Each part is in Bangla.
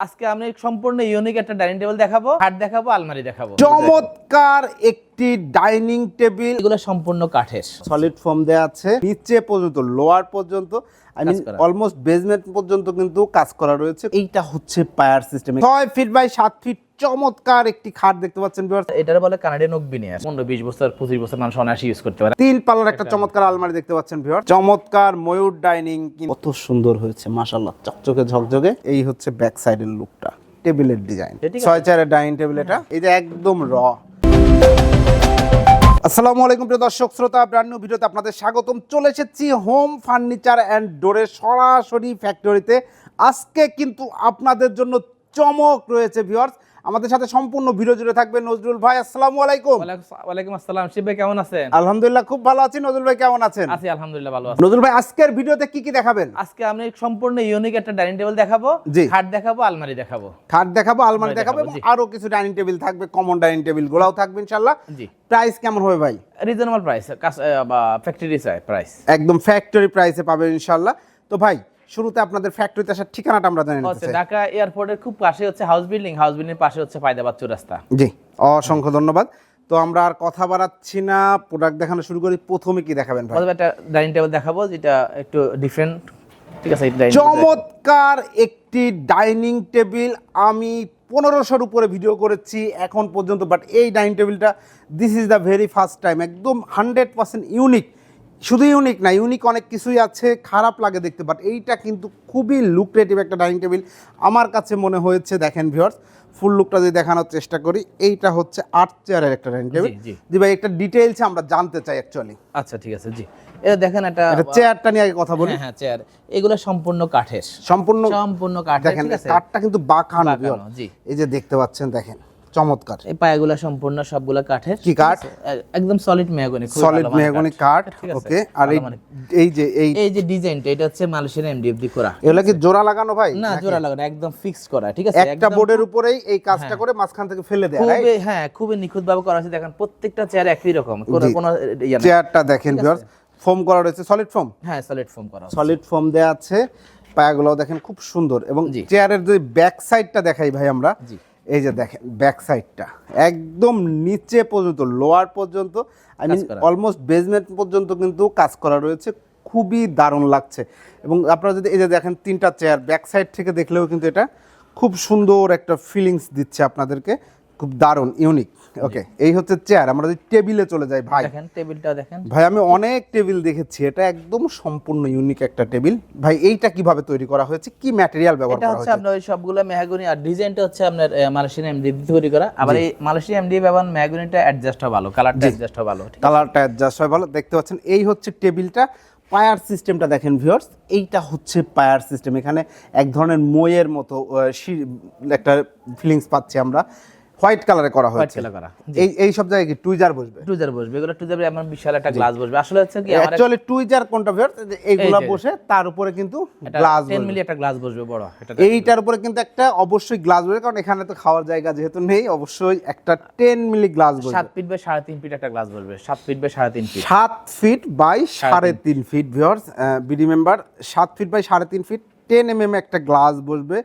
আজকে আমি সম্পূর্ণ ইউনিক একটা ডাইনিং টেবিল দেখাবো খাট দেখাবো আলমারি দেখাবো। চমৎকার একটি ডাইনিং টেবিল। এগুলো সম্পূর্ণ কাঠের। সলিড ফর্ম দেওয়া আছে। নিচে পর্যন্ত লোয়ার পর্যন্ত আই মিন অলমোস্ট বেসমেন্ট পর্যন্ত কিন্তু কাজ করা রয়েছে। এইটা হচ্ছে পায়ার সিস্টেম ছয় ফিট বাই সাত ফিট চমৎকার একটি খাট দেখতে পাচ্ছেন। এটার বলে কানাডিয়ান ওক বিনিয়াস পনেরো বিশ বছর পঁচিশ বছর মানুষ অনায়াসে ইউজ করতে পারে। তিন পাল্লার একটা চমৎকার আলমারি দেখতে পাচ্ছেন ভিউয়ার চমৎকার ময়ূর ডাইনিং কত সুন্দর হয়েছে মাশাআল্লাহ চকচকে ঝকঝকে। এই হচ্ছে ব্যাক সাইডের লুকটা টেবিলের ডিজাইন ছয় চারের ডাইনিং টেবিল এটা। এই যে একদম র আসসালামু আলাইকুম প্রিয় দর্শক, শ্রোতা ব্র্যান্ড নিউ ভিডিওতে আপনাদের স্বাগতম। চলে এসেছি হোম ফার্নিচার অ্যান্ড ডোরের সরাসরি ফ্যাক্টরিতে আজকে কিন্তু আপনাদের জন্য চমক রয়েছে ভিউয়ার্স আমাদের সাথে সম্পূর্ণ ভিডিও জুড়ে থাকবে নজরুল ভাই আসসালামু আলাইকুম। ওয়ালাইকুম- আসসালাম। শিব ভাই কেমন আছেন? আলহামদুলিল্লাহ খুব ভালো আছি। নজরুল ভাই কেমন আছেন? আছি আলহামদুলিল্লাহ ভালো আছি। নজরুল ভাই আজকের ভিডিওতে কি কি দেখাবেন? আজকে আমি সম্পূর্ণ ইউনিক একটা ডাইনিং টেবিল দেখাবো। খাট দেখাবো আলমারি দেখাবো। খাট দেখাবো আলমারি দেখাবো এবং আরও কিছু ডাইনিং টেবিল থাকবে কমন ডাইনিং টেবিল গুলাও থাকবে ইনশাল্লাহ জি। প্রাইস কেমন হবে ভাই? রিজনেবল প্রাইস ফ্যাক্টরি প্রাইস একদম ফ্যাক্টরি প্রাইসে পাবেন ইনশাল্লাহ তো ভাই শুরুতে আপনাদের ফ্যাক্টরিতে আসার ঠিকানাটা আমরা জানি ঢাকা এয়ারপোর্টের খুব পাশে হচ্ছে হাউস বিল্ডিং হাউস বিল্ডিং পাশে হচ্ছে পায়দাবাদ চৌরাস্তা। জি অসংখ্য ধন্যবাদ। তো আমরা আর কথা বাড়াচ্ছি না প্রোডাক্ট দেখানো শুরু করি প্রথমে কি দেখাবেন ভাই? প্রথমে একটা ডাইনিং টেবিল দেখাবো যেটা একটু ডিফারেন্ট ঠিক আছে চমৎকার একটি ডাইনিং টেবিল আমি পনেরোশোর উপরে ভিডিও করেছি এখন পর্যন্ত বাট এই ডাইনিং টেবিলটা this is the very first time একদম হান্ড্রেড পার্সেন্ট ইউনিক শুধু ইউনিক না ইউনিক অনেক কিছুই আছে খারাপ লাগে দেখতে বাট এইটা কিন্তু খুবই লুক্রেটিভ একটা ডাইনিং টেবিল আমার কাছে মনে হয়েছে দেখেন ভিউয়ার্স ফুল লুকটা যদি দেখানোর চেষ্টা করি এইটা হচ্ছে আট চেয়ারের একটা ডাইনিং টেবিল জি। ভাই একটা ডিটেইলসে আমরা জানতে চাই অ্যাকচুয়ালি আচ্ছা ঠিক আছে জি। এটা দেখেন একটা চেয়ারটা নিয়ে আগে কথা বলি। হ্যাঁ হ্যাঁ চেয়ার এগুলো সম্পূর্ণ কাঠের। সম্পূর্ণ সম্পূর্ণ কাঠের দেখেন কাঠটা কিন্তু বাঁকানো, জি। এই যে দেখতে পাচ্ছেন দেখেন। চমৎকার। এই পায়াগুলো সম্পূর্ণ সবগুলো কাঠের। কি কাঠ? একদম সলিড মেহগনি সলিড মেহগনি কাঠ। ওকে? আর এই যে এই এই যে ডিজাইনটা এটা হচ্ছে মালয়েশিয়ান এমডিএফ দি করা। এগুলা কি জোড়া লাগানো ভাই? না জোড়া লাগানো একদম ফিক্স করা ঠিক আছে? একটা বোর্ডের উপরেই এই কাজটা করে মাঝখান থেকে ফেলে দেয় রাইট খুবই হ্যাঁ খুবই নিখুঁত ভাবে করা আছে। দেখেন প্রত্যেকটা চেয়ার একই রকম কোনো কোনো ইয়ে চেয়ারটা দেখেন ভিউয়ার্স ফোম করা রয়েছে সলিড ফোম হ্যাঁ সলিড ফোম করা আছে। সলিড ফোম দেয়া আছে। পায়াগুলো দেখেন খুব সুন্দর। এবং। চেয়ারের যে ব্যাক সাইডটা দেখাই ভাই আমরা। জি। এই যে দেখেন ব্যাক সাইডটা একদম নিচে পর্যন্ত লোয়ার পর্যন্ত আই মিন অলমোস্ট বেজমেন্ট পর্যন্ত কিন্তু কাজ করা রয়েছে খুবই দারুণ লাগছে। এবং আপনারা যদি এই যে দেখেন তিনটা চেয়ার ব্যাক সাইড থেকে দেখলেও কিন্তু এটা খুব সুন্দর একটা ফিলিংস দিচ্ছে আপনাদেরকে। খুব দারুণ ইউনিক ওকে এই হচ্ছে চেয়ার আমরা যদি টেবিলে চলে যাই ভাই। দেখেন টেবিলটা দেখেন। ভাই আমি অনেক টেবিল দেখেছি এটা একদম সম্পূর্ণ ইউনিক একটা টেবিল ভাই এইটা কীভাবে তৈরি করা হয়েছে? কি ম্যাটেরিয়াল ব্যবহার এটা করা হচ্ছে হয়েছে? আপনার ওই সবগুলো মেহাগুনি আর ডিজাইনটা হচ্ছে আপনার মালয়েশিয়ান এমডি তৈরি করা। আবার এই মালয়েশিয়ান এমডি ব্যবহার মেহাগুনিটা অ্যাডজাস্ট হয় ভালো কালারটা অ্যাডজাস্ট হয় ভালো ঠিক কালারটা অ্যাডজাস্ট হয় ভালো দেখতে পাচ্ছেন এই হচ্ছে টেবিলটা পায়ার সিস্টেমটা দেখেন ভিউয়ার্স এইটা হচ্ছে পায়ার সিস্টেম এখানে এক ধরনের মইয়ের মতো একটা ফিলিংস পাচ্ছি আমরা। হোয়াইট কালারে করা হোয়াইট হয়েছে। কালার করা এই এই সব জায়গায় কি টুইজার বসবে? টুজার বসবে এগুলো টুজার এমন বিশাল একটা গ্লাস বসবে। আসলে হচ্ছে কি আমার অ্যাকচুয়ালি টুইজার কোনটা ভিউয়ার্স এইগুলা বসে তার উপরে কিন্তু গ্লাস 10 মিলি একটা গ্লাস বসবে বড়। এটা এইটার উপরে কিন্তু একটা অবশ্যই গ্লাস বসবে কারণ এখানে তো খাওয়ার জায়গা যেহেতু নেই অবশ্যই একটা টেন মিলি গ্লাস বসবে। 7 ফিট বাই 3.5 ফিট একটা গ্লাস বসবে 7 ফিট বাই 3.5 ফিট সাত ফিট বাই সাড়ে তিন ফিট ভিওর্স বিডি মেম্বার সাত ফিট বাই সাড়ে তিন ফিট টেন এম এম একটা গ্লাস বসবে।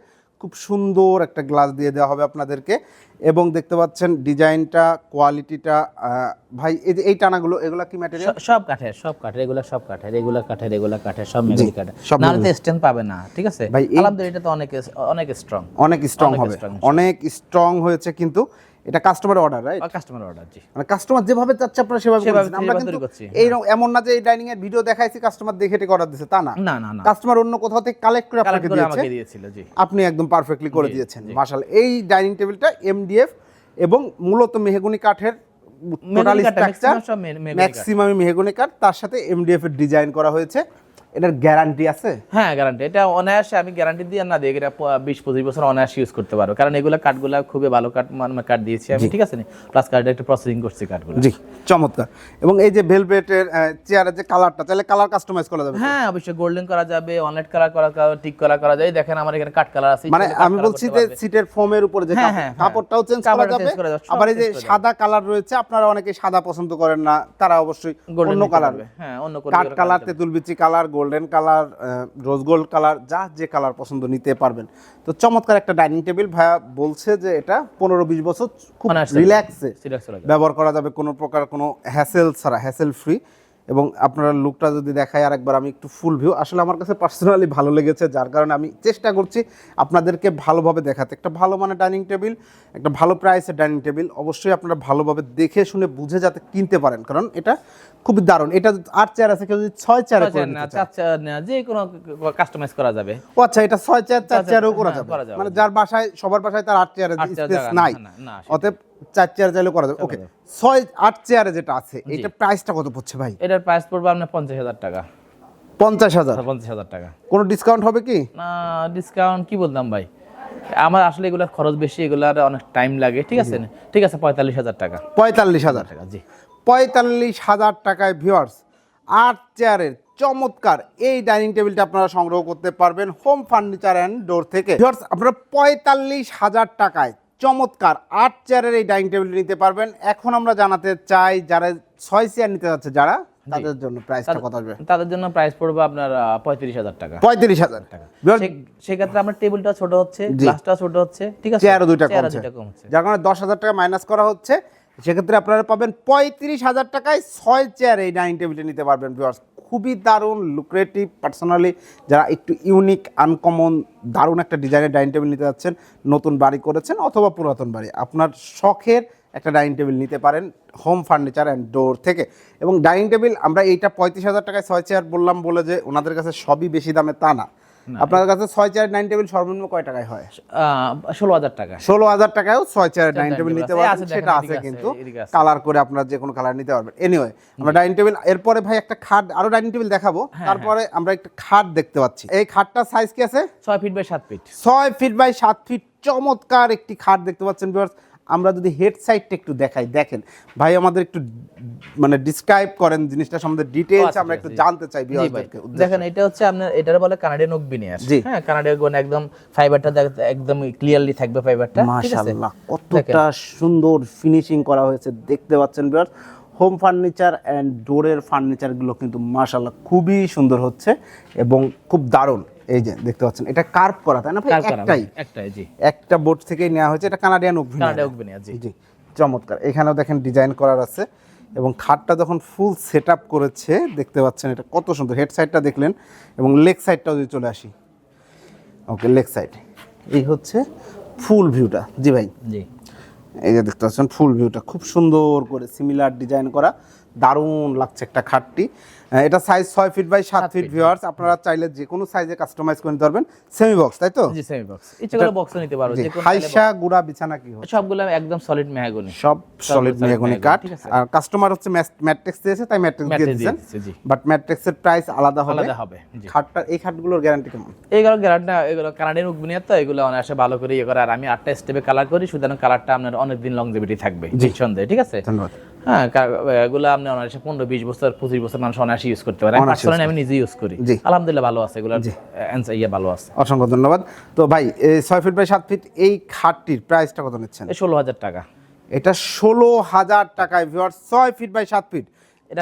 খুব সুন্দর একটা গ্লাস দিয়ে দেওয়া হবে আপনাদেরকে। এবং দেখতে পাচ্ছেন ডিজাইনটা কোয়ালিটিটা ভাই এই যে এই টানাগুলো এগুলা কি ম্যাটেরিয়াল সব কাঠের সব কাঠের এগুলা সব কাঠের রেগুলার কাঠের এগুলা কাঠের সব মেগুলি কাঠের। সব নাহলে তো পাবে না ঠিক আছে? ভাই, আলহামদুলিল্লাহ এটা তো অনেক অনেক স্ট্রং অনেক স্ট্রং হবে। অনেক স্ট্রং হয়েছে কিন্তু এটা customer order right customer order জি। মানে কাস্টমার যেভাবে চাচ্ছে আপনারা সেভাবে আমরা কিন্তু এই এমন না যে এই ডাইনিং এর ভিডিও দেখাইছি কাস্টমার দেখে টেকে অর্ডার দিছে তা না। না না কাস্টমার অন্য কোথাও থেকে কালেক্ট করে আপনাকে দিয়েছে। আমাকে দিয়েছিল জি। আপনি একদম পারফেক্টলি করে দিয়েছেন মাশাল এই ডাইনিং টেবিলটা এমডিএফ এবং মূলত মেহগনি কাঠের টোটাল স্ট্রাকচার। ম্যাক্সিমাম মেহগনি কাঠ। তার সাথে এমডিএফ এর ডিজাইন করা হয়েছে। এটার গ্যারান্টি আছে? হ্যাঁ গ্যারান্টি এটা অনায়াসে আমি গ্যারান্টি দিয়ে না দিই এটা বিশ পঁচিশ বছর অনায়াসে ইউজ করতে কারণ এগুলো কাঠগুলো খুবই ভালো কাঠ মানে কাঠ দিয়েছি আমি ঠিক আছে প্লাস একটা প্রসেসিং করছি কাঠগুলো জি চমৎকার। এবং এই যে ভেলভেটের চেয়ারের যে কালারটা তাহলে কালার কাস্টমাইজ করা যাবে হ্যাঁ অবশ্যই গোল্ডেন করা যাবে অনলাইট কালার করা টিক করা করা যায়। দেখেন আমার এখানে কাঠ কালার আছে মানে আমি বলছি যে সিটের ফোমের উপরে যে হ্যাঁ, হ্যাঁ, হ্যাঁ। কাপড়টাও চেঞ্জ করা যাবে। আবার এই যে সাদা কালার রয়েছে আপনারা অনেকে সাদা পছন্দ করেন না তারা অবশ্যই অন্য কালার। হ্যাঁ অন্য কাঠ কালার। তেঁতুল বিচি colour golden colour rose gold colour যা যে কালার পছন্দ নিতে পারবেন। তো চমৎকার একটা ডাইনিং টেবিল ভাইয়া বলছে যে এটা পনেরো বিশ বছর খুব রিল্যাক্সে ব্যবহার করা যাবে কোনো প্রকার কোনো হ্যাসেল ছাড়া হ্যাসেল ফ্রি এবং আপনারা লুকটা যদি দেখায় আরেকবার আমি একটু ফুল ভিউ আসলে আমার কাছে পার্সোনালি ভালো লেগেছে যার কারণে আমি চেষ্টা করছি আপনাদেরকে ভালোভাবে দেখাতে। একটা ভালো মানে ডাইনিং টেবিল একটা ভালো প্রাইসের ডাইনিং টেবিল অবশ্যই আপনারা ভালোভাবে দেখে শুনে বুঝে যাতে কিনতে পারেন। কারণ এটা খুবই দারুণ। এটা আট চেয়ার আছে কেউ যদি ছয় চেয়ারে যে কোনো কাস্টমাইজ করা যাবে। ও আচ্ছা এটা ছয় চেয়ার চার চেয়ারেও চেয়ার, করা হ্যাঁ, যাবে। মানে যার বাসায় সবার বাসায় তার আট চেয়ারের স্পেস নাই। অতএব চার চেয়ার চাইলেও করা যাবে। ওকে ছয় আট চেয়ারে যেটা আছে এটা প্রাইসটা কত পড়ছে ভাই? এটার প্রাইস পড়বে আপনার পঞ্চাশ হাজার টাকা। পঞ্চাশ হাজার? পঞ্চাশ হাজার টাকা। কোনো ডিসকাউন্ট হবে কি? না ডিসকাউন্ট কি বলতাম ভাই? আমার আসলে এগুলোর খরচ বেশি এগুলার অনেক টাইম লাগে ঠিক আছে? ঠিক আছে পঁয়তাল্লিশ হাজার টাকা। পঁয়তাল্লিশ হাজার? টাকা জি। পঁয়তাল্লিশ হাজার টাকায় ভিউয়ার্স আট চেয়ারের চমৎকার এই ডাইনিং টেবিলটা আপনারা সংগ্রহ করতে পারবেন হোম ফার্নিচার অ্যান্ড ডোর থেকে। ভিউয়ার্স আপনারা পঁয়তাল্লিশ হাজার টাকায় চমৎকার আট চেয়ারের এই ডাইনিং টেবিল নিতে পারবেন। এখন আমরা জানাতে চাই যারা ছয় চেয়ার নিতে যাচ্ছে যারা তাদের জন্য প্রাইসটা কত আসবে? তাদের জন্য প্রাইস পড়বে আপনার পঁয়ত্রিশ হাজার টাকা। পঁয়ত্রিশ হাজার টাকা। সেক্ষেত্রে আপনার টেবিলটা ছোট হচ্ছে গ্লাসটা ছোট হচ্ছে ঠিক আছে? চেয়ারও দুইটা কমছে। কম যার কারণে দশ হাজার টাকা মাইনাস করা হচ্ছে। সেক্ষেত্রে আপনারা পাবেন পঁয়ত্রিশ হাজার টাকায় ছয় চেয়ার এই ডাইনিং টেবিলটা নিতে পারবেন ভিউয়ার্স খুবই দারুণ লুক্রেটিভ পার্সোনালি যারা একটু ইউনিক আনকমন দারুণ একটা ডিজাইনের ডাইনিং টেবিল নিতে যাচ্ছেন, নতুন বাড়ি করেছেন অথবা পুরাতন বাড়ি, আপনার শখের একটা ডাইনিং টেবিল নিতে পারেন হোম ফার্নিচার অ্যান্ড ডোর থেকে। এবং ডাইনিং টেবিল আমরা এইটা পঁয়ত্রিশ হাজার টাকায় ছয় চেয়ার বললাম বলে যে ওনাদের কাছে সবই বেশি দামে তা না। আপনাদের কাছে ছয় চেয়ার ডাইনিং টেবিল সর্বনিম্ন কয় টাকায় হয়? ষোলো হাজার টাকা। ষোলো হাজার টাকায়ও ছয় চেয়ার ডাইনিং টেবিল নিতে পারবেন সেটা আছে কিন্তু কালার করে আপনারা যে কোনো কালার নিতে পারবেন। এনিওয়ে আমরা ডাইনিং টেবিল এরপরে ভাই একটা খাট আরও ডাইনিং টেবিল দেখাবো। হ্যাঁ, তারপরে আমরা একটা খাট দেখতে পাচ্ছি। এই খাটটার সাইজ কি আছে? ছয় ফিট বাই সাত ফিট। ছয় ফিট বাই সাত ফিট চমৎকার একটি খাট দেখতে পাচ্ছেন ভিউয়ার্স আমরা যদি হেড সাইডটা একটু দেখাই দেখেন। ভাই আমাদের একটু মানে ডিসক্রাইব করেন জিনিসটা সম্বন্ধে ডিটেইলস আচ্ছা, আমরা একটু জানতে চাই ভাই। দেখেন এটা হচ্ছে আপনার এটার বলে কানাডিয়ান ওক বিনিয়ার জি। হ্যাঁ কানাডিয়ান কোন একদম ফাইবারটা একদম ক্লিয়ারলি থাকবে ফাইবারটা মাশাআল্লাহ কতটা সুন্দর ফিনিশিং করা হয়েছে দেখতে পাচ্ছেন ভিউয়ার্স হোম ফার্নিচার অ্যান্ড ডোরের ফার্নিচারগুলো কিন্তু মাশাআল্লাহ খুবই সুন্দর হচ্ছে এবং খুব দারুণ। এই যে দেখতে পাচ্ছেন এটা কার্ভ করা তাই না ভাই? একটাই। একটাই জি। একটা বোর্ড থেকেই নেওয়া হয়েছে এটা কানাডিয়ান ওভেন কানাডিয়ান ওক জি। জি চমৎকার। এখানেও দেখেন ডিজাইন করার আছে এবং খাটটা যখন ফুল সেট আপ করেছে দেখতে পাচ্ছেন এটা কত সুন্দর। হেড সাইডটা দেখলেন এবং লেগ সাইডটাও যদি চলে আসি। ওকে লেগ সাইড এই হচ্ছে ফুল ভিউটা জি ভাই? জি। এই যে দেখতে পাচ্ছেন ফুল ভিউটা খুব সুন্দর করে সিমিলার ডিজাইন করা। দারুণ লাগছে একটা খাটটি। এটা সাইজ ছয় ফিট বাই সাত ফিট ভিউয়ার্স আপনারা চাইলে যে কোনো সাইজে কাস্টমাইজ করে নিতে পারবেন। সেমি বক্স তাই তো? জি সেমি বক্স ইচ্ছা করে বক্সও নিতে পারো যে কোনো হাইসা গুড়া বিছানা কি হয় সবগুলো একদম সলিড মেহাগনি। সব সলিড মেহগনি কাঠ। আর কাস্টমার হচ্ছে ম্যাট্রিক্স দিয়েছে তাই ম্যাট্রিক্স দিয়ে দিয়েছেন। জি। বাট ম্যাট্রিক্সের প্রাইস আলাদা হবে। আলাদা হবে খাটটা এই খাটগুলোর গ্যারান্টি কেমন? এইগুলো গ্যারান্টি না এগুলো কানাডিয়ান ওক বিনিয়ার তো এগুলো অনায়াসে ভালো করে ইয়ে করে। আর আমি আটটা স্টেপে কালার করি সুতরাং কালারটা আপনার অনেক দিন লংজিভিটি থাকবে নিঃসন্দেহে ঠিক আছে? ধন্যবাদ। হ্যাঁ এগুলো আপনি অনায়াসে পনেরো বিশ বছর পঁচিশ বছর মানুষ অনায়াসে ইউজ করতে পারে। পার্সোনালি আমি নিজে ইউজ করি। জি। আলহামদুলিল্লাহ ভালো আছে এগুলো অ্যান্সার ইয়ে ভালো আছে। অসংখ্য ধন্যবাদ। তো ভাই ছয় ফিট বাই সাত ফিট এই খাটটির প্রাইসটা কত নিচ্ছেন? ষোলো হাজার টাকা। এটা ষোলো হাজার টাকায় ছয় ফিট বাই সাত ফিট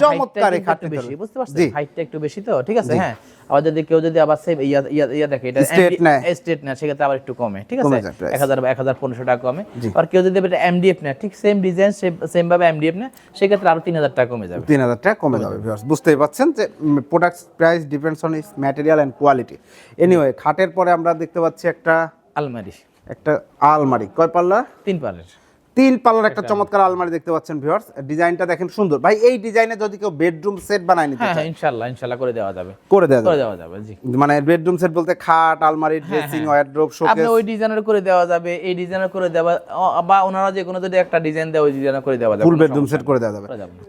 চমৎকার এই খাটটি বেশি বুঝতে পারছেন? হাইটটা একটু বেশি তো ঠিক আছে? হ্যাঁ আবার যদি কেউ যদি আবার সেম ইয়া ইয়া ইয়া দেখে এটা Straight নেয়। স্টেট নেয় সেক্ষেত্রে আবার একটু কমে ঠিক আছে? এক হাজার এক হাজার পনেরোশো টাকা কমে। আর কেউ যদি এটা এমডিএফ নেয় ঠিক সেম ডিজাইন সেম ভাবে এমডিএফ নেয় সেক্ষেত্রে আরও তিন হাজার টাকা কমে যাবে। তিন হাজার টাকা কমে যাবে ভিউয়ার্স বুঝতেই পারছেন যে product price depends on is material and quality anyway খাটের পরে আমরা দেখতে পাচ্ছি একটা আলমারি। একটা আলমারি। কয় পাল্লা? তিন পারের তিন পাল্লার একটা চমৎকার আলমারি দেখতে পাচ্ছেন ভিউয়ার্স ডিজাইনটা দেখেন সুন্দর। ভাই এই ডিজাইনে যদি কেউ বেডরুম সেট বানায় নিতে হ্যাঁ চায়। হ্যাঁ ইনশাল্লাহ ইনশাল্লাহ করে দেওয়া যাবে। করে দেওয়া করে দেওয়া যাবে জি। মানে বেডরুম সেট বলতে খাট আলমারি ড্রেসিং ওয়ার্ড্রোব আপনি ওই ডিজাইনের করে দেওয়া যাবে এই ডিজাইনের করে দেওয়া বা ওনারা যে কোনো যদি একটা ডিজাইন দেয় ওই ডিজাইনের করে দেওয়া যাবে ফুল বেডরুম সেট করে দেওয়া যাবে।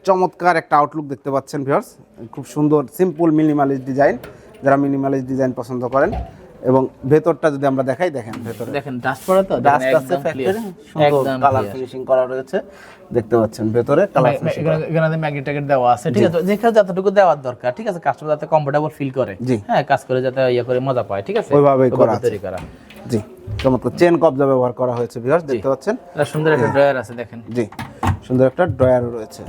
চমৎকার একটা আউটলুক দেখতে পাচ্ছেন ভিউয়ার্স খুব সুন্দর সিম্পল মিনিমালিস্ট ডিজাইন যারা মিনিমালিস্ট ডিজাইন পছন্দ করেন এবং ভেতরটা যদি আমরা দেখাই দেখেন ভেতরে। দেখেন ডাস্ট পড়ে তো? ডাস্ট আছে ফ্যাক্টরি সুন্দর কালার ফিনিশিং করা রয়েছে। দেখতে পাচ্ছেন ভেতরে কালার ফিনিশিং এখানে এখানে ম্যাগনেট ট্যাগেট দেওয়া আছে ঠিক আছে? যেখানে যতটুকু দেওয়ার দরকার ঠিক আছে? কাস্টমার যাতে কমফোর্টেবল ফিল করে। হ্যাঁ কাজ করে যাতে ইয়ে করে মজা পায় ঠিক আছে? ওইভাবেই করা আছে। তৈরি করা। জি চমৎকার। চেন কবজা ব্যবহার করা হয়েছে ভিউয়ার্স দেখতে পাচ্ছেন? এটা সুন্দর একটা ড্রয়ার আছে দেখেন। জি সুন্দর একটা ড্রয়ার রয়েছে।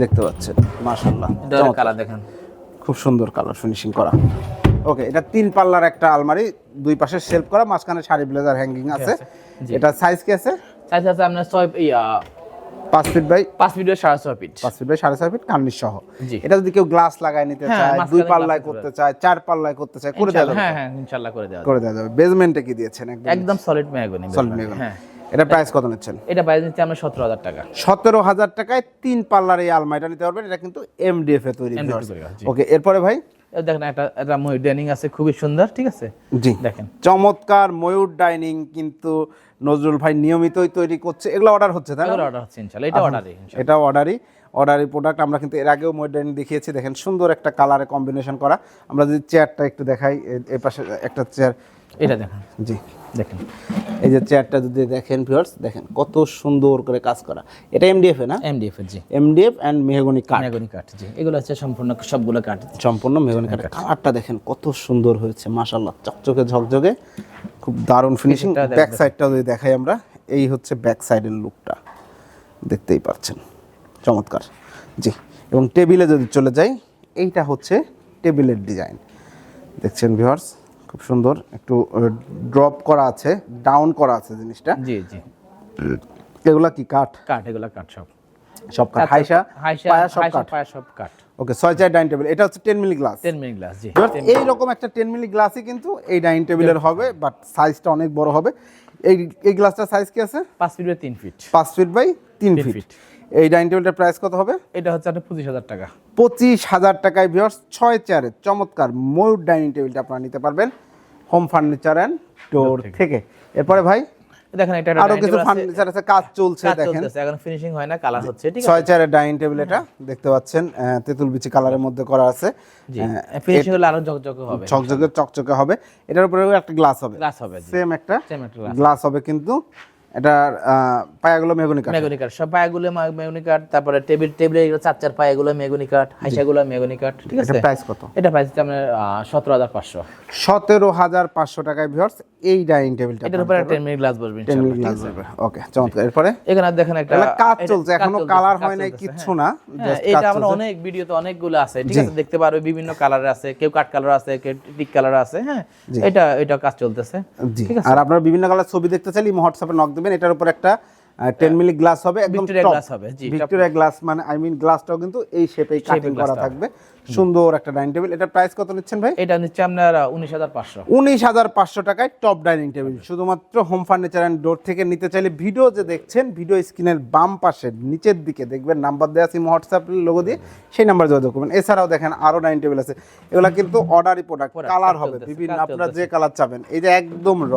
দেখতে পাচ্ছেন মাশাআল্লাহ। ড্রয়ার কালার দেখেন। খুব সুন্দর কালার ফিনিশিং করা। ওকে এটা তিন পাল্লার একটা আলমারি দুই পাশে সেলফ করা মাঝখানে শাড়ি ব্লেজার হ্যাঙ্গিং আছে। এটা সাইজ কি আছে? সাইজ আছে আপনার ছয় পাঁচ ফিট বাই পাঁচ ফিটের সাড়ে ছয় ফিট পাঁচ ফিট বাই সাড়ে ছয় ফিট কার্নিশ সহ। এটা যদি কেউ গ্লাস লাগায় নিতে হ্যাঁ, চায় দুই পাল্লায় করতে চায় চার পাল্লায় করতে চায় করে দেওয়া যাবে। হ্যাঁ হ্যাঁ করে দেওয়া করে দেওয়া যাবে। বেজমেন্টে কি দিয়েছেন একদম? একদম সলিড সলিড হ্যাঁ। এটা প্রাইস কত নিচ্ছেন? এটা বাইরে নিচ্ছে আমরা সতেরো হাজার টাকা। সতেরো হাজার টাকায় তিন পাল্লার এই আলমারিটা নিতে পারবেন। এটা কিন্তু এমডিএফ এ তৈরি। ওকে এরপরে ভাই? দেখেন একটা একটা ময়ূর ডাইনিং আছে খুবই সুন্দর ঠিক আছে? জি। দেখেন। চমৎকার ময়ূর ডাইনিং কিন্তু নজরুল ভাই নিয়মিতই তৈরি করছে। এগুলো অর্ডার হচ্ছে তাই অর্ডার হচ্ছে ইনশাল্লাহ এটা অর্ডারই এটা অর্ডারই অর্ডারি প্রোডাক্ট আমরা কিন্তু এর আগেও ময়ূর ডাইনিং দেখিয়েছি। দেখেন সুন্দর একটা কালারে কম্বিনেশন করা। আমরা যদি চেয়ারটা একটু দেখাই এ পাশে একটা চেয়ার এটা দেখেন। জি। দেখেন। এই যে চেয়ারটা যদি দেখেন ভিউয়ার্স দেখেন কত সুন্দর করে কাজ করা। এটা এমডিএফ এ না? এমডিএফ জি। এমডিএফ অ্যান্ড মেহগনি কাঠ ম্যাগনি কাঠ জি। এগুলো হচ্ছে সম্পূর্ণ সবগুলো কাঠ সম্পূর্ণ মেহগনি কাঠের কালারটা দেখেন কত সুন্দর হয়েছে মাশাল্লাহ চকচকে ঝকঝকে। খুব দারুণ ফিনিশিং ব্যাক সাইডটা যদি দেখাই আমরা এই হচ্ছে ব্যাক সাইডের লুকটা দেখতেই পাচ্ছেন। চমৎকার। জি এবং টেবিলে যদি চলে যাই এইটা হচ্ছে টেবিলের ডিজাইন দেখছেন ভিউয়ার্স খুব সুন্দর। একটু ড্রপ করা আছে ডাউন করা আছে জিনিসটা। জি জি। এগুলা কি কাঠ? কাঠ এগুলা কাঠ সব। সব কাঠ। হাইসা? পায়া সব কাঠ? পায়া সব কাঠ। ওকে ছয় চার ডাইনিং টেবিল এটা হচ্ছে ten milli glass ten milli glass জি। এই রকম একটা টেন মিলি গ্লাসই কিন্তু এই ডাইনিং টেবিলের হবে বাট সাইজটা অনেক বড় হবে। এই এই গ্লাসটার সাইজ কি আছে? পাঁচ ফিট বাই তিন ফিট। পাঁচ ফিট বাই তিন তিন ফিট। এই ডাইনিং টেবিলটার প্রাইস কত হবে? এটা হচ্ছে আপনার পঁচিশ হাজার টাকা। পঁচিশ হাজার টাকায় ভিওর্স ছয় চেয়ারের চমৎকার ময়ূর ডাইনিং টেবিলটা আপনারা নিতে পারবেন। হোম ফার্নিচার অ্যান্ড ডোর থেকে। এরপরে ভাই দেখেন এটা আরও কিছু ফার্নিচার আছে। কাজ চলছে দেখেন। এখন ফিনিশিং হয় না কালার হচ্ছে ঠিক আছে? ছয় চারের ডাইনিং টেবিল এটা দেখতে পাচ্ছেন তেঁতুল বিচি কালারের মধ্যে করা আছে। ফিনিশিং হলে আরও ঝকঝকে হবে। ঝকঝকে চকচকে হবে। এটার উপরে একটা গ্লাস হবে। গ্লাস হবে সেম একটা সেম একটা গ্লাস হবে কিন্তু। আহ, পায়াগুলো মেগুনি কাঠ। মেগুনি কাঠ। সব পায়াগুলো মেগুনি কাঠ তারপরে টেবিল টেবিলে এগুলো চার চার পায়াগুলো মেগুনি কাঠ হাইসাগুলো মেগুনি কাঠ ঠিক আছে? এটা প্রাইস কত? এটা প্রাইস আপনার সতেরো হাজার পাঁচশো। সতেরো হাজার পাঁচশো টাকায় ভিউয়ার্স এই ডাইনিং টেবিলটা এটার উপরে টেন মিনিট গ্লাস বসবে টেন ইনশাআল্লাহ, গ্লাস ঠিক আছে? ওকে চমৎকার। এরপরে? এখানে দেখেন একটা কাজ চলছে। এখনও কালার হয় নাই কিচ্ছু হ্যাঁ। না হ্যাঁ, এটা আমরা অনেক ভিডিওতে অনেকগুলো আছে ঠিক আছে? দেখতে পারবে বিভিন্ন কালার আছে কেউ কাট কালার আছে কেউ টিক কালার আছে হ্যাঁ? এটা এটা কাজ চলতেছে জি। আর আপনারা বিভিন্ন কালার ছবি দেখতে চাইলে হোয়াটসঅ্যাপে নক দেবেন এটার উপর একটা টেন মিলি গ্লাস হবে একদম ভিক্টোরিয়া গ্লাস হবে ভিক্টোরিয়া গ্লাস মানে আই মিন গ্লাসটাও কিন্তু এই শেপেই কাটিং করা থাকবে। সুন্দর একটা ডাইনিং টেবিল। এটা প্রাইস কত নিচ্ছেন ভাই? এটা নিচ্ছে আপনার উনিশ হাজার পাঁচশো। উনিশ হাজার পাঁচশো টাকায় টপ ডাইনিং টেবিল শুধুমাত্র হোম ফার্নিচার অ্যান্ড ডোর থেকে নিতে চাইলে ভিডিও যে দেখছেন ভিডিও স্ক্রিনের বাম পাশে নিচের দিকে দেখবেন নাম্বার দেওয়া আছে হোয়াটসঅ্যাপ লোগো দিয়ে সেই নাম্বার যোগাযোগ করবেন। এছাড়াও দেখেন আরও ডাইনিং টেবিল আছে। এগুলো কিন্তু অর্ডারই প্রোডাক্ট কালার হবে। বিভিন্ন আপনারা যে কালার চাবেন। এই যে একদম র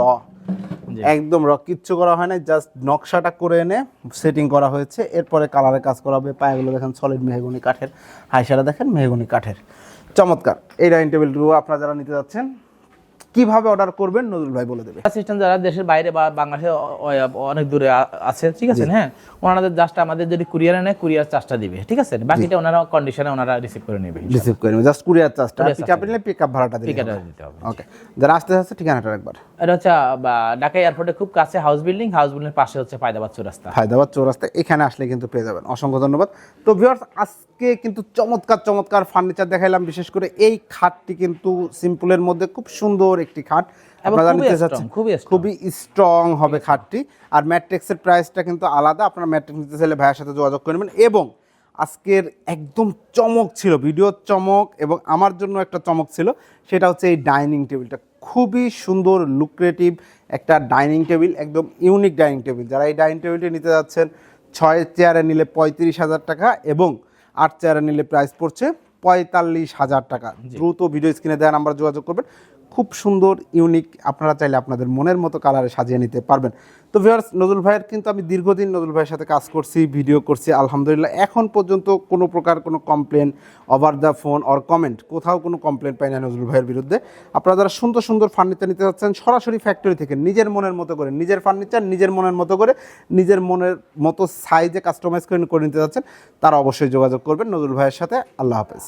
একদম র কিচ্ছু করা হয় না জাস্ট নকশাটা করে এনে সেটিং করা হয়েছে। এরপরে কালারে কাজ করা হবে। পায়াগুলো দেখেন সলিড মেহগুনি কাঠের। হাইসারা দেখেন মেহগুনি কাঠের। চমৎকার। এই ডাইনিং টেবিলগুলো আপনারা যারা নিতে যাচ্ছেন কীভাবে অর্ডার করবেন নজরুল ভাই বলে দেবে। সিস্টেম যারা দেশের বাইরে বা বাংলাদেশে অনেক দূরে আছে ঠিক আছে হ্যাঁ? ওনাদের জাস্ট আমাদের যদি কুরিয়ারে নেয় কুরিয়ার চার্জটা দিবে ঠিক আছে? বাকিটা ওনারা কন্ডিশনে ওনারা রিসিভ করে নেবে রিসিভ করে নেবেন জাস্ট কুরিয়ার চার্জটা পিক আপ নিলে পিক আপ ভাড়াটা দিতে হবে ওকে যারা আসতে আসতে ঠিকানাটা একবার। এটা হচ্ছে ঢাকা এয়ারপোর্টের খুব কাছে হাউস বিল্ডিং হাউস বিল্ডিং পাশে হচ্ছে পায়দাবাদ চৌরাস্তা। ফায়দাবাদ চৌরাস্তা এখানে আসলে কিন্তু পেয়ে যাবেন। অসংখ্য ধন্যবাদ। তো ভিউয়ার্স আজকে কিন্তু চমৎকার চমৎকার ফার্নিচার দেখাইলাম। বিশেষ করে এই খাটটি কিন্তু সিম্পলের মধ্যে খুব সুন্দর একটি খাট। আপনারা নিতে চাচ্ছেন? খুবই স্ট্রং হবে খাটটি। আর ম্যাট্রিক্সের প্রাইসটা কিন্তু আলাদা। আপনারা ম্যাট্রিক্স নিতে চাইলে ভাইয়ের সাথে যোগাযোগ করে নেবেন। এবং আজকের একদম চমক ছিল ভিডিওর চমক এবং আমার জন্য একটা চমক ছিল সেটা হচ্ছে এই ডাইনিং টেবিলটা খুবই সুন্দর লুক্রেটিভ একটা ডাইনিং টেবিল একদম ইউনিক ডাইনিং টেবিল যারা এই ডাইনিং টেবিলটি নিতে যাচ্ছেন ছয় চেয়ারে নিলে পঁয়ত্রিশ হাজার টাকা এবং আট চেয়ারে নিলে প্রাইস পড়ছে পঁয়তাল্লিশ হাজার টাকা। দ্রুত ভিডিও স্ক্রিনে দেওয়া নাম্বার যোগাযোগ করবেন। খুব সুন্দর ইউনিক আপনারা চাইলে আপনাদের মনের মতো কালারে সাজিয়ে নিতে পারবেন। তো ভিউয়ার্স নজরুল ভাইয়ের কিন্তু আমি দীর্ঘদিন নজরুল ভাইয়ের সাথে কাজ করছি ভিডিও করছি, আলহামদুলিল্লাহ। এখন পর্যন্ত কোনো প্রকার কোনো complain over the phone or comment কোথাও কোনো কমপ্লেন পাই না নজরুল ভাইয়ের বিরুদ্ধে। আপনারা যারা সুন্দর সুন্দর ফার্নিচার নিতে চাচ্ছেন সরাসরি ফ্যাক্টরি থেকে নিজের মনের মতো করে, নিজের ফার্নিচার নিজের মনের মতো করে, নিজের মনের মতো সাইজে কাস্টমাইজ করে করে নিতে চাচ্ছেন তারা অবশ্যই যোগাযোগ করবেন নজরুল ভাইয়ের সাথে। আল্লাহ হাফেজ।